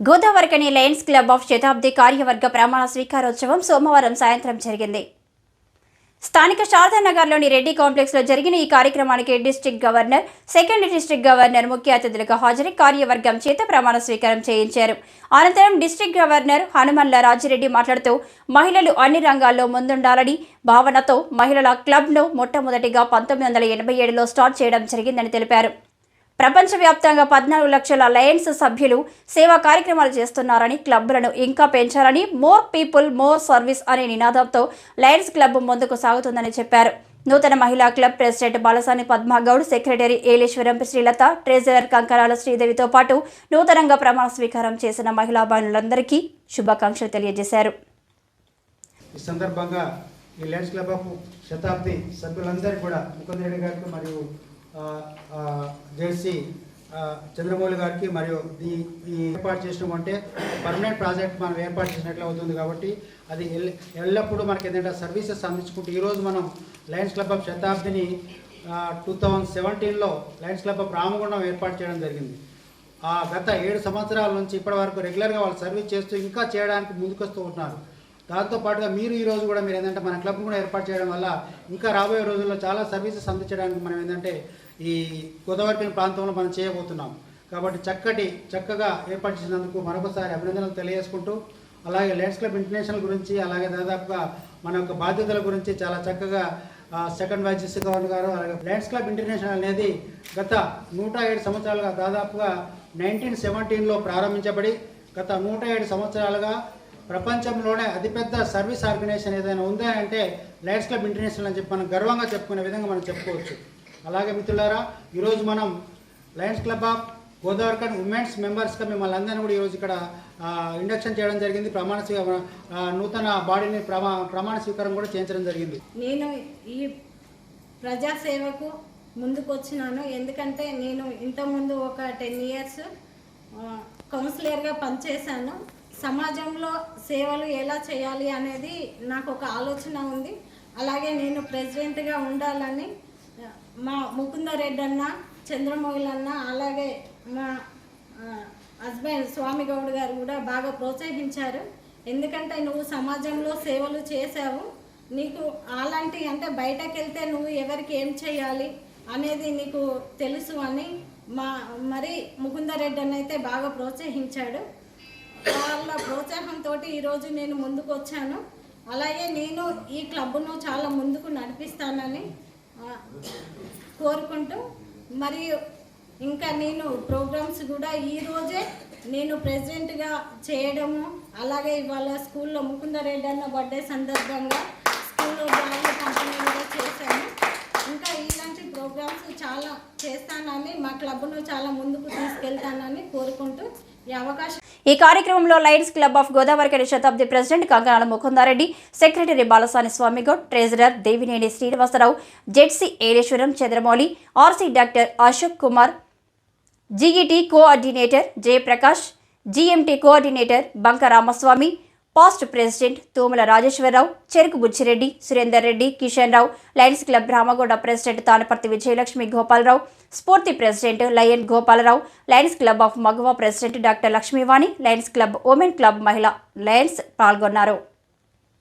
Godavarikhani Lions Club of Shatabdi కార్యవర్గ ప్రమాణ స్వీకారోత్సవం సోమవారం సాయంత్రం జరిగింది. స్థానిక శారదానగర్లోని రెడ్డి కాంప్లెక్స్లో జరిగిన ఈ కార్యక్రమానికి district governor second district governor ముఖ్య అతిథులుగా హాజరై కార్యవర్గం చేత ప్రమాణ స్వీకారం చేయించారు. అనంతరం డిస్ట్రిక్ట్ గవర్నర్ హనుమన్ల రాజిరెడ్డి మాట్లాడుతూ మహిళలు అన్ని రంగాల్లో ముందుండాలని భావనతో మహిళల క్లబ్ను మొట్టమొదటిగా పంతొమ్మిది వందల ఎనభై ఏడులో స్టార్ట్ చేయడం జరిగిందని తెలిపారు. ప్రపంచవ్యాప్తంగా పద్నాలుగు లక్షల లయన్స్ సభ్యులు సేవా కార్యక్రమాలు చేస్తున్నారని క్లబ్లను ఇంకా పెంచాలని మోర్ పీపుల్ మోర్ సర్వీస్ అనే నినాదంతో లయన్స్ క్లబ్ ముందుకు సాగుతుందని చెప్పారు. నూతన మహిళా club president Balasani Padmagoud secretary Eleswaram Srilatha treasurer Kankarala శ్రీదేవితో పాటు నూతనంగా ప్రమాణ స్వీకారం చేసిన మహిళా బహుళులందరికీ శుభాకాంక్షలు తెలియజేశారు. ఈ సందర్భంగా ఈ లయన్స్ క్లబ్ ఆఫ్ శతాబ్ది సభ్యులందరూ కూడా ముకుంద్ గారికి మరియు ఆ, చంద్రమౌళి గారికి మరియు ఈ ఈ ఏర్పాటు చేసినామంటే పర్మనెంట్ ప్రాజెక్ట్ మనం ఏర్పాటు చేసినట్లు అవుతుంది కాబట్టి అది ఎల్- ఎల్లప్పుడూ మనకి ఏంటంటే సర్వీసెస్ అందించుకుంటూ ఈరోజు మనం లయన్స్ క్లబ్ ఆఫ్ శతాబ్దిని టూ థౌజండ్ సెవెంటీన్లో లయన్స్ క్లబ్ ఆఫ్ రామగుండం ఏర్పాటు చేయడం జరిగింది. ఆ గత ఏడు సంవత్సరాల నుంచి ఇప్పటి వరకు రెగ్యులర్గా వాళ్ళు సర్వీస్ చేస్తూ ఇంకా చేయడానికి ముందుకొస్తూ ఉంటున్నారు. దాంతో పాటుగా మీరు ఈ రోజు కూడా మీరు ఏంటంటే మన క్లబ్ కూడా ఏర్పాటు చేయడం వల్ల ఇంకా రాబోయే రోజుల్లో చాలా సర్వీసెస్ అందించడానికి మనం ఏంటంటే ఈ గోదావరి ప్రాంతంలో మనం చేయబోతున్నాం. కాబట్టి చక్కటి చక్కగా ఏర్పాటు చేసినందుకు మరొకసారి అభినందనలు తెలియజేసుకుంటూ అలాగే లయన్స్ క్లబ్ ఇంటర్నేషనల్ గురించి అలాగే దాదాపుగా మన యొక్క బాధ్యతల గురించి చాలా చక్కగా సెకండ్ వైస్ జస్టిస్ గవర్నర్ గారు అలాగే లయన్స్ క్లబ్ ఇంటర్నేషనల్ అనేది గత నూట ఏడు సంవత్సరాలుగా దాదాపుగా నైన్టీన్ సెవెంటీన్లో ప్రారంభించబడి గత నూట ఏడు సంవత్సరాలుగా ప్రపంచంలోనే అతిపెద్ద సర్వీస్ ఆర్గనైజేషన్ ఏదైనా ఉందా అంటే లయన్స్ క్లబ్ ఇంటర్నేషనల్ అని చెప్పి మనం గర్వంగా చెప్పుకునే విధంగా మనం చెప్పుకోవచ్చు. అలాగే మిత్రులారా ఈరోజు మనం Lions Club of Godavarikhani women's మెంబర్స్గా మిమ్మల్ని అందరినీ కూడా ఈరోజు ఇక్కడ ఇండక్షన్ చేయడం జరిగింది. ప్రమాణ నూతన బాడీని ప్రమా ప్రమాణ స్వీకారం కూడా చేయించడం జరిగింది. నేను ఈ ప్రజాసేవకు ముందుకు వచ్చినాను ఎందుకంటే నేను ఇంతకుముందు ఒక టెన్ ఇయర్స్ కౌన్సిలర్గా పనిచేశాను. సమాజంలో సేవలు ఎలా చేయాలి అనేది నాకు ఒక ఆలోచన ఉంది. అలాగే నేను ప్రెసిడెంట్గా ఉండాలని మా ముకుందరెడ్డి అన్న చంద్రమోహిల్ అన్న అలాగే మా హస్బెండ్ స్వామి గౌడ్ గారు కూడా బాగా ప్రోత్సహించారు. ఎందుకంటే నువ్వు సమాజంలో సేవలు చేశావు. నీకు అలాంటి అంటే బయటకు వెళ్తే నువ్వు ఎవరికి ఏం చేయాలి అనేది నీకు తెలుసు అని మా మరి ముకుందరెడ్డి అని అయితే బాగా ప్రోత్సహించాడు. వాళ్ళ ప్రోత్సాహంతో ఈరోజు నేను ముందుకు వచ్చాను అలాగే నేను ఈ క్లబ్ను చాలా ముందుకు నడిపిస్తానని కోరుకుంటూ మరియు ఇంకా నేను ప్రోగ్రామ్స్ కూడా ఈరోజే నేను ప్రెసిడెంట్గా చేయడము అలాగే ఇవాళ స్కూల్లో ముకుందరెడ్డి అన్న బర్త్డే సందర్భంగా స్కూల్లో బ్యాగులు పంపిణీ కూడా చేశాను ఇంకా ఇలాంటి ప్రోగ్రామ్స్ చాలా చేస్తానని మా క్లబ్ను చాలా ముందుకు తీసుకెళ్తానని కోరుకుంటూ ఈ అవకాశం ఈ కార్యక్రమంలో Lions Club of Godavarikhani Shatabdi president Kankanala Mukundareddy secretary Balasani Swamygoud treasurer Devineni Srinivasarao ZC Ereshwaram Chandramouli RC doctor Ashok Kumar GET coordinator Jayaprakash GMT coordinator Banka Ramaswamy past president Tomula Rajeshwararao Cheruku Buchireddy Surender Reddy Kishan Rao Lions Club Ramagouda president Tanaparthi Vijayalakshmi Gopalarao Spoorthi president lion Gopalarao Lions Club of Maguva president doctor Lakshmivani Lions Club women club మహిళా Lions పాల్గొన్నారు.